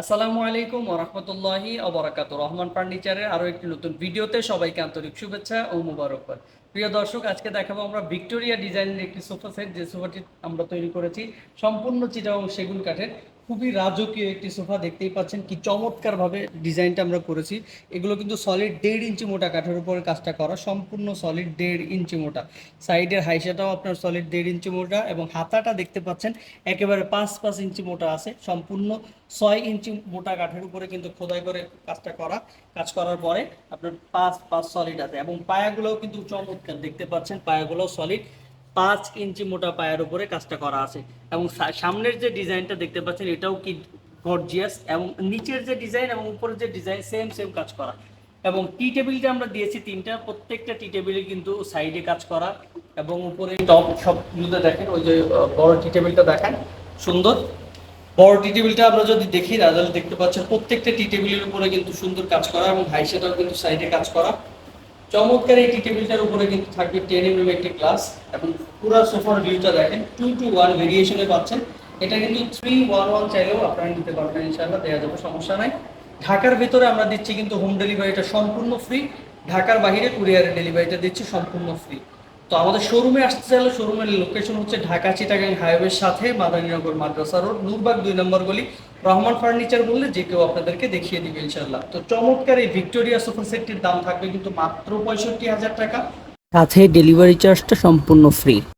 আসসালামু আলাইকুম ওরহমতুল্লাহি অবরাকাত রহমান ফার্নিচারের আরও একটি নতুন ভিডিওতে সবাইকে আন্তরিক শুভেচ্ছা ও মুবারকবাদ। প্রিয় দর্শক, আজকে দেখাবো আমরা ভিক্টোরিয়া ডিজাইনের একটি সোফা সেট। যে সোফাটি আমরা তৈরি করেছি, সম্পূর্ণ চিটা এবং সেগুন কাঠের। খুবই রাজকীয় একটি সোফা দেখতেই পাচ্ছেন, কি চমৎকারভাবে ডিজাইনটা আমরা করেছি। এগুলো কিন্তু সলিড দেড় ইঞ্চি মোটা কাঠের উপরে কাজটা করা, সম্পূর্ণ সলিড দেড় ইঞ্চি মোটা। সাইডের হাইসাটাও আপনার সলিড দেড় ইঞ্চি মোটা এবং হাতাটা দেখতে পাচ্ছেন, একেবারে পাঁচ পাঁচ ইঞ্চি মোটা আছে। সম্পূর্ণ ছয় ইঞ্চি মোটা কাঠের উপরে কিন্তু খোদাই করে কাজটা করা। কাজ করার পরে আপনার পাঁচ পাঁচ সলিড আছে এবং পায়াগুলোও কিন্তু চমৎকার দেখতে পাচ্ছেন, পায়াগুলোও সলিড পাঁচ ইঞ্চি মোটা পায়ের উপরে কাজটা করা আছে। এবং সামনের যে ডিজাইনটা দেখতে পাচ্ছেন, এটাও কি গর্জিয়াস এবং নিচের যে ডিজাইন এবং উপরের যে ডিজাইন সেম সেম কাজ করা। এবং টি টেবিলটা আমরা দিয়েছি তিনটা, প্রত্যেকটা টি টেবিলে কিন্তু সাইডে কাজ করা এবং উপরে টপ সবগুলোতে দেখেন, ওই যে বড় টি টেবিলটা দেখেন, সুন্দর। বড় টি টেবিলটা আমরা যদি দেখি তাহলে দেখতে পাচ্ছেন, প্রত্যেকটা টি টেবিলের উপরে কিন্তু সুন্দর কাজ করা এবং হাইসেটাও কিন্তু সাইডে কাজ করা। চমৎকার এই টেবিলটার উপরে কিন্তু থাকবে টেন এম একটি গ্লাস এবং পুরো সোফার ভিউটা দেখেন টু টু ওয়ান ভেরিয়েশনে পাচ্ছেন। এটা কিন্তু থ্রি ওয়ান ওয়ান চাইলেও আপনারা নিতে পারবেন ইনশাআল্লাহ দেওয়া যাবে সমস্যা নাই। ঢাকার ভিতরে আমরা দিচ্ছি কিন্তু হোম ডেলিভারিটা সম্পূর্ণ ফ্রি ঢাকার বাহিরে কুরিয়ারের ডেলিভারিটা দিচ্ছি সম্পূর্ণ ফ্রি তো আমাদের শোরুমে আসতে চাইলে শোরুমের লোকেশন হচ্ছে ঢাকা চিটাগাং হাইওয়ের সাথে মাদানীনগর মাদ্রাসা রোড নূরবাগ দুই নম্বর গলি, রহমান ফার্নিচার বললে যে কেউ আপনাদেরকে দেখিয়ে দিবে ইনশাল্লাহ তো চমৎকার এই ভিক্টোরিয়া সোফা সেটটির দাম থাকবে কিন্তু মাত্র পঁয়ষট্টি হাজার টাকা। সাথে ডেলিভারি চার্জটা সম্পূর্ণ ফ্রি